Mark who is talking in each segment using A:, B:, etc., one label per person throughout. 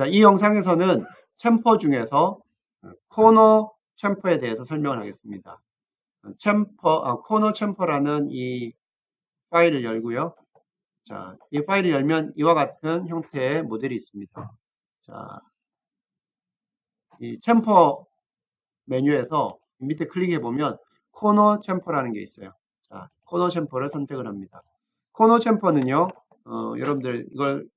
A: 자, 이 영상에서는 챔퍼 중에서 코너 챔퍼에 대해서 설명을 하겠습니다. 챔퍼, 아, 코너 챔퍼라는 이 파일을 열고요. 자, 이 파일을 열면 이와 같은 형태의 모델이 있습니다. 자, 이 챔퍼 메뉴에서 밑에 클릭해 보면 코너 챔퍼라는 게 있어요. 자, 코너 챔퍼를 선택을 합니다. 코너 챔퍼는요, 어, 여러분들 이걸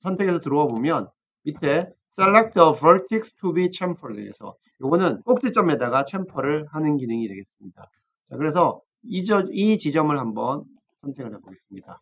A: 선택해서 들어와 보면 밑에 Select a vertex to be chamfered 해서 이거는 꼭지점에다가 챔퍼를 하는 기능이 되겠습니다. 자, 그래서 이, 저, 이 지점을 한번 선택을 해보겠습니다.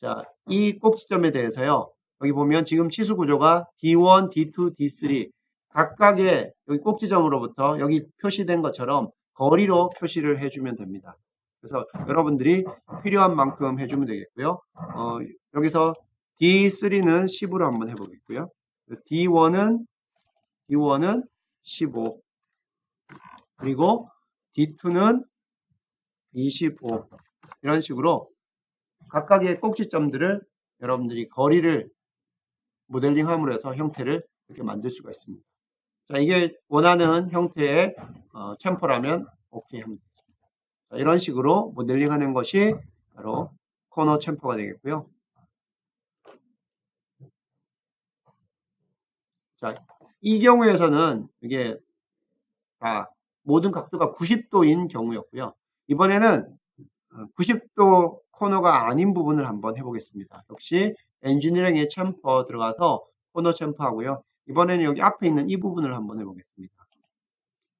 A: 자, 이 꼭지점에 대해서요. 여기 보면 지금 치수 구조가 D1, D2, D3 각각의 여기 꼭지점으로부터 여기 표시된 것처럼 거리로 표시를 해주면 됩니다. 그래서 여러분들이 필요한 만큼 해주면 되겠고요. 어, 여기서 D3는 10으로 한번 해보겠고요. D1은 D1은 15 그리고 D2는 25 이런 식으로 각각의 꼭지점들을 여러분들이 거리를 모델링함으로 해서 형태를 이렇게 만들 수가 있습니다. 자, 이게 원하는 형태의 어, 챔퍼라면 오케이. 자, 이런 식으로 모델링 하는 것이 바로 코너 챔퍼가 되겠고요. 자, 이 경우에서는 이게 다 모든 각도가 90도인 경우였고요. 이번에는 90도 코너가 아닌 부분을 한번 해보겠습니다. 역시 엔지니어링의 챔퍼 들어가서 코너 챔퍼 하고요. 이번에는 여기 앞에 있는 이 부분을 한번 해보겠습니다.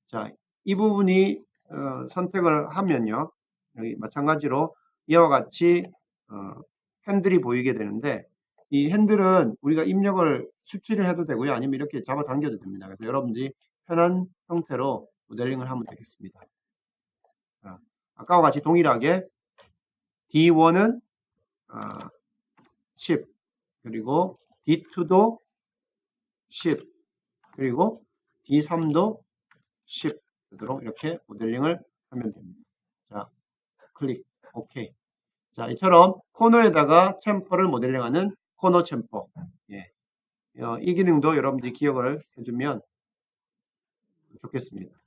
A: 자, 이 부분이 어, 선택을 하면요. 여기 마찬가지로 이와 같이 어, 핸들이 보이게 되는데 이 핸들은 우리가 입력을 수치를 해도 되고요. 아니면 이렇게 잡아당겨도 됩니다. 그래서 여러분들이 편한 형태로 모델링을 하면 되겠습니다. 자, 아까와 같이 동일하게 D1은 10 그리고 D2도 10 그리고 D3도 10 되도록 이렇게 모델링을 하면 됩니다. 자, 클릭 OK. 자, 이처럼 코너에다가 챔퍼를 모델링하는 코너 챔퍼. 예. 어, 이 기능도 여러분들이 기억을 해주면 좋겠습니다.